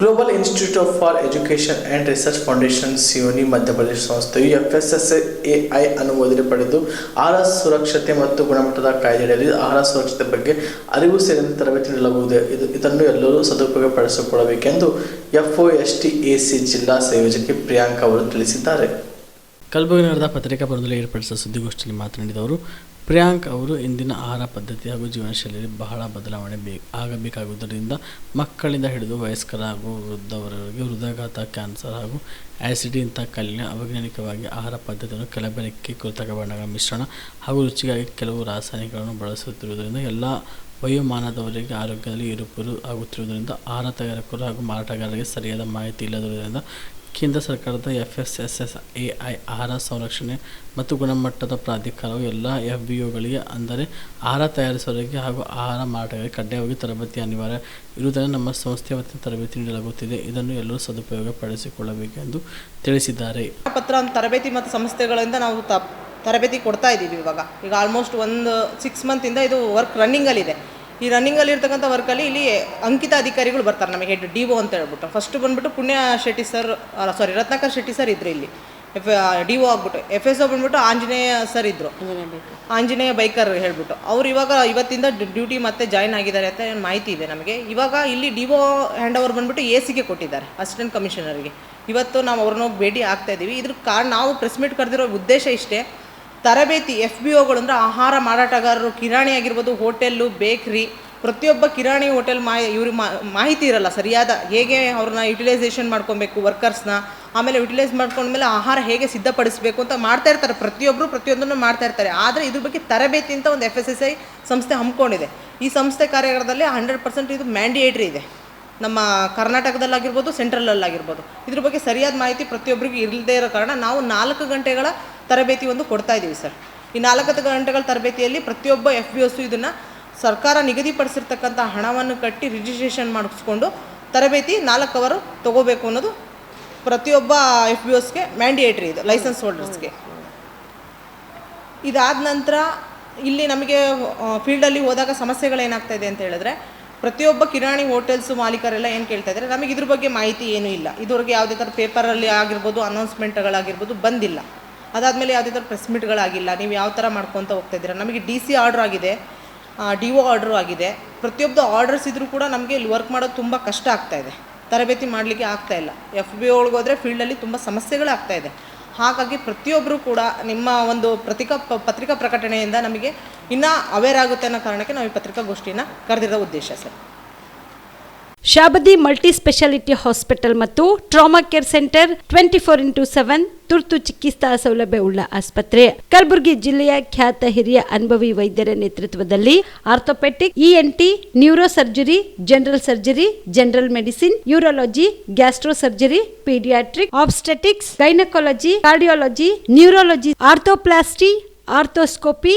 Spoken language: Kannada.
Global institute for education and research foundation Seoni Madhya Pradesh ಸಂಸ್ಥೆಯು F S S A I ಅನುಮೋದನೆ ಪಡೆದು ಆಹಾರ ಸುರಕ್ಷತೆ ಮತ್ತು ಗುಣಮಟ್ಟದ ಕಾಯ್ದೆಯಲ್ಲಿ ಆಹಾರ ಸುರಕ್ಷತೆ ಬಗ್ಗೆ ಅರಿವು ಸೇರಿದಂತೆ ತರಬೇತಿ ನೀಡಲಾಗುವುದು. ಇದು, ಇದನ್ನು ಎಲ್ಲರೂ ಸದುಪಯೋಗ ಪಡಿಸಿಕೊಳ್ಳಬೇಕೆಂದು F O S T A C ಜಿಲ್ಲಾ ಸಂಯೋಜಕಿ ಪ್ರಿಯಾಂಕಾ ಅವರು ತಿಳಿಸಿದ್ದಾರೆ. ಕಲಬುರಗಿ ನಗರದ ಪತ್ರಿಕಾ ಬರದಲ್ಲಿ ಏರ್ಪಡಿಸಿದ ಸುದ್ದಿಗೋಷ್ಠಿಯಲ್ಲಿ ಮಾತನಾಡಿದವರು ಪ್ರಿಯಾಂಕ್ ಅವರು ಇಂದಿನ ಆಹಾರ ಪದ್ಧತಿ ಹಾಗೂ ಜೀವನ ಶೈಲಿಯಲ್ಲಿ ಬಹಳ ಬದಲಾವಣೆ ಬೇ ಆಗಬೇಕಾಗುವುದರಿಂದ ಮಕ್ಕಳಿಂದ ಹಿಡಿದು ವಯಸ್ಕರ ಹಾಗೂ ವೃದ್ಧವರವರೆಗೆ ಹೃದಯಾಘಾತ, ಕ್ಯಾನ್ಸರ್ ಹಾಗೂ ಆ್ಯಸಿಡಿ ಇಂಥ ಕಲ್ಲಿನ ಅವೈಜ್ಞಾನಿಕವಾಗಿ ಆಹಾರ ಪದ್ಧತಿಯನ್ನು ಕಲಬೆರಕೆ ಕೃತಕ ಬಣ್ಣಗಳ ಮಿಶ್ರಣ ಹಾಗೂ ರುಚಿಗಾಗಿ ಕೆಲವು ರಾಸಾಯನಿಕಗಳನ್ನು ಬಳಸುತ್ತಿರುವುದರಿಂದ ಎಲ್ಲ ವಯೋಮಾನದವರಿಗೆ ಆರೋಗ್ಯದಲ್ಲಿ ಇರುಪುರು ಆಗುತ್ತಿರುವುದರಿಂದ ಆಹಾರ ತಯಾರಕರು ಹಾಗೂ ಮಾರಾಟಗಾರರಿಗೆ ಸರಿಯಾದ ಮಾಹಿತಿ ಇಲ್ಲದಿರುವುದರಿಂದ ಕೇಂದ್ರ ಸರ್ಕಾರದ F S S S A I ಆಹಾರ ಸಂರಕ್ಷಣೆ ಮತ್ತು ಗುಣಮಟ್ಟದ ಪ್ರಾಧಿಕಾರವು ಎಲ್ಲ ಎಫ್ ಬಿ ಒಗಳಿಗೆ ಅಂದರೆ ಆಹಾರ ತಯಾರಿಸುವವರಿಗೆ ಹಾಗೂ ಆಹಾರ ಮಾರಾಟಗಾರರಿಗೆ ಕಡ್ಡಾಯವಾಗಿ ತರಬೇತಿ ಅನಿವಾರ್ಯ ಇರುವುದರಿಂದ ನಮ್ಮ ಸಂಸ್ಥೆಯ ವತಿಯಿಂದ ತರಬೇತಿ ನೀಡಲಾಗುತ್ತಿದೆ. ಇದನ್ನು ಎಲ್ಲರೂ ಸದುಪಯೋಗ ಪಡಿಸಿಕೊಳ್ಳಬೇಕೆಂದು ತಿಳಿಸಿದ್ದಾರೆ. ಪತ್ರ ತರಬೇತಿ ಮತ್ತು ಸಂಸ್ಥೆಗಳಿಂದ ನಾವು ತರಬೇತಿ ಕೊಡ್ತಾ ಇದ್ದೀವಿ ಇವಾಗ. ಈಗ ಆಲ್ಮೋಸ್ಟ್ ಒಂದು ಸಿಕ್ಸ್ ಮಂತಿಂದ ಇದು ವರ್ಕ್ ರನ್ನಿಂಗಲ್ಲಿದೆ ಈ ರನ್ನಿಂಗಲ್ಲಿ ಇರ್ತಕ್ಕಂಥ ವರ್ಕಲ್ಲಿ ಇಲ್ಲಿ ಅಂಕಿತ ಅಧಿಕಾರಿಗಳು ಬರ್ತಾರೆ ನಮಗೆ ಹೆಡ್ ಡಿ ಒ ಅಂತ ಹೇಳ್ಬಿಟ್ಟು. ಫಸ್ಟ್ ಬಂದ್ಬಿಟ್ಟು ಪುಣ್ಯ ಶೆಟ್ಟಿ ಸರ್ ಅಲ್ಲ ಸಾರಿ ರತ್ನಾಕರ್ ಶೆಟ್ಟಿ ಸರ್ ಇದ್ರು ಇಲ್ಲಿ. ಎಫ್ ಡಿ ಒ ಆಗ್ಬಿಟ್ಟು. ಎಫ್ ಎಸ್ ಒ ಬಂದ್ಬಿಟ್ಟು ಆಂಜನೇಯ ಸರ್ ಇದ್ರು. ಆಂಜನೇಯ ಬೈಕರ್ ಹೇಳ್ಬಿಟ್ಟು. ಅವ್ರು ಇವಾಗ ಇವತ್ತಿಂದ ಡ್ಯೂಟಿ ಮತ್ತೆ ಜಾಯ್ನ್ ಆಗಿದ್ದಾರೆ ಅಂತ ಮಾಹಿತಿ ಇದೆ ನಮಗೆ. ಇವಾಗ ಇಲ್ಲಿ ಡಿ ಒ ಹ್ಯಾಂಡ್ ಓವರ್ ಬಂದ್ಬಿಟ್ಟು ಎ ಸಿಗೆ ಕೊಟ್ಟಿದ್ದಾರೆ ಅಸಿಸ್ಟೆಂಟ್ ಕಮಿಷನರ್ಗೆ ಇವತ್ತು ನಾವು ಅವ್ರನ್ನ ಭೇಟಿ ಆಗ್ತಾ ಇದ್ದೀವಿ ಇದ್ರ ಕಾರಣ ನಾವು ಪ್ರೆಸ್ ಮೀಟ್ ಕರೆದಿರೋ ಉದ್ದೇಶ ಇಷ್ಟೇ. ತರಬೇತಿ ಎಫ್ ಬಿ ಒಗಳು ಅಂದರೆ ಆಹಾರ ಮಾರಾಟಗಾರರು, ಕಿರಾಣಿ ಆಗಿರ್ಬೋದು, ಹೋಟೆಲ್ಲು, ಬೇಕ್ರಿ, ಪ್ರತಿಯೊಬ್ಬ ಕಿರಾಣಿ ಹೋಟೆಲ್ ಮಾ ಇವ್ರಿಗೆ ಮಾಹಿತಿ ಇರಲ್ಲ, ಸರಿಯಾದ ಹೇಗೆ ಅವ್ರನ್ನ ಯುಟಿಲೈಸೇಷನ್ ಮಾಡ್ಕೊಬೇಕು ವರ್ಕರ್ಸ್ನ ಆಮೇಲೆ ಯುಟಿಲೈಸ್ ಮಾಡ್ಕೊಂಡ್ಮೇಲೆ ಆಹಾರ ಹೇಗೆ ಸಿದ್ಧಪಡಿಸಬೇಕು ಅಂತ ಮಾಡ್ತಾ ಇರ್ತಾರೆ ಪ್ರತಿಯೊಬ್ಬರು ಪ್ರತಿಯೊಂದನ್ನು ಮಾಡ್ತಾ ಇರ್ತಾರೆ. ಆದರೆ ಇದ್ರ ಬಗ್ಗೆ ತರಬೇತಿ ಅಂತ ಒಂದು ಎಫ್ ಎಸ್ ಎಸ್ ಐ ಸಂಸ್ಥೆ ಹಮ್ಮಿಕೊಂಡಿದೆ. ಈ ಸಂಸ್ಥೆ ಕಾರ್ಯಾಗಾರದಲ್ಲಿ ಹಂಡ್ರೆಡ್ ಪರ್ಸೆಂಟ್ ಇದು ಮ್ಯಾಂಡಿಯೇಟ್ರಿ ಇದೆ. ನಮ್ಮ ಕರ್ನಾಟಕದಲ್ಲಾಗಿರ್ಬೋದು ಸೆಂಟ್ರಲಲ್ಲಾಗಿರ್ಬೋದು ಇದ್ರ ಬಗ್ಗೆ ಸರಿಯಾದ ಮಾಹಿತಿ ಪ್ರತಿಯೊಬ್ಬರಿಗೂ ಇಲ್ಲದೇ ಇರೋ ಕಾರಣ ನಾವು ನಾಲ್ಕು ಗಂಟೆಗಳ ತರಬೇತಿ ಒಂದು ಕೊಡ್ತಾ ಇದ್ದೀವಿ ಸರ್. ಈ ನಾಲ್ಕು ಗಂಟೆಗಳ ತರಬೇತಿಯಲ್ಲಿ ಪ್ರತಿಯೊಬ್ಬ ಎಫ್ ಬಿ ಎಸ್ಸು ಇದನ್ನು ಸರ್ಕಾರ ನಿಗದಿಪಡಿಸಿರ್ತಕ್ಕಂಥ ಹಣವನ್ನು ಕಟ್ಟಿ ರಿಜಿಸ್ಟ್ರೇಷನ್ ಮಾಡಿಸ್ಕೊಂಡು ತರಬೇತಿ ನಾಲ್ಕು ಅವರು ತೊಗೋಬೇಕು ಅನ್ನೋದು ಪ್ರತಿಯೊಬ್ಬ ಎಫ್ ಬಿ ಎಸ್ಗೆ ಮ್ಯಾಂಡಿಯೇಟ್ರಿ ಇದು ಲೈಸೆನ್ಸ್ ಹೋಲ್ಡರ್ಸ್ಗೆ ಇದಾದ ನಂತರ ಇಲ್ಲಿ ನಮಗೆ ಫೀಲ್ಡಲ್ಲಿ ಹೋದಾಗ ಸಮಸ್ಯೆಗಳೇನಾಗ್ತಾ ಇದೆ ಅಂತ ಹೇಳಿದ್ರೆ ಪ್ರತಿಯೊಬ್ಬ ಕಿರಾಣಿ ಹೋಟೆಲ್ಸು ಮಾಲೀಕರೆಲ್ಲ ಏನು ಕೇಳ್ತಾ ಇದ್ದಾರೆ, ನಮಗೆ ಇದ್ರ ಬಗ್ಗೆ ಮಾಹಿತಿ ಏನೂ ಇಲ್ಲ. ಇದುವರೆಗೆ ಯಾವುದೇ ಥರ ಪೇಪರಲ್ಲಿ ಆಗಿರ್ಬೋದು ಅನೌನ್ಸ್ಮೆಂಟ್ಗಳಾಗಿರ್ಬೋದು ಬಂದಿಲ್ಲ. ಅದಾದಮೇಲೆ ಯಾವುದೇ ಥರ ಪ್ರೆಸ್ ಮೀಟ್ಗಳಾಗಿಲ್ಲ ನೀವು ಯಾವ ಥರ ಮಾಡ್ಕೊತ ಹೋಗ್ತಾ ಇದ್ದೀರಾ? ನಮಗೆ ಡಿ ಸಿ ಆರ್ಡ್ರ್ ಆಗಿದೆ. ಡಿ ಒ ಆರ್ಡ್ರು ಆಗಿದೆ. ಪ್ರತಿಯೊಬ್ಬ ಆರ್ಡರ್ಸ್ ಇದ್ದರೂ ಕೂಡ ನಮಗೆ ಇಲ್ಲಿ ವರ್ಕ್ ಮಾಡೋದು ತುಂಬ ಕಷ್ಟ ಆಗ್ತಾ ಇದೆ. ತರಬೇತಿ ಮಾಡಲಿಕ್ಕೆ ಆಗ್ತಾ ಇಲ್ಲ. ಎಫ್ ಬಿ ಒಳಗೆ ಹೋದರೆ ಫೀಲ್ಡಲ್ಲಿ ತುಂಬ ಸಮಸ್ಯೆಗಳಾಗ್ತಾಯಿದೆ ಹಾಗಾಗಿ ಪ್ರತಿಯೊಬ್ಬರು ಕೂಡ ನಿಮ್ಮ ಒಂದು ಪತ್ರಿಕಾ ಪ- ಪತ್ರಿಕಾ ಪ್ರಕಟಣೆಯಿಂದ ನಮಗೆ ಇನ್ನೂ ಅವೇರ್ ಆಗುತ್ತೆ ಅನ್ನೋ ಕಾರಣಕ್ಕೆ ನಾವು ಈ ಪತ್ರಿಕಾಗೋಷ್ಠಿನ ಕರೆದಿರೋ ಉದ್ದೇಶ sir. Shabdi multi speciality hospital ಮತ್ತು trauma care centre twenty four into seven ತುರ್ತು ಚಿಕಿತ್ಸಾ ಸೌಲಭ್ಯವುಳ್ಳ ಆಸ್ಪತ್ರೆ. ಕಲಬುರಗಿ ಜಿಲ್ಲೆಯ ಖ್ಯಾತ ಹಿರಿಯ ಅನುಭವಿ ವೈದ್ಯರ ನೇತೃತ್ವದಲ್ಲಿ orthopaedic ENT neuro surgery general surgery, general medicine, urology, gastro surgery, paediatric obstetrics gynaecology, cardiology, neurology, arthroplasty, arthroscopy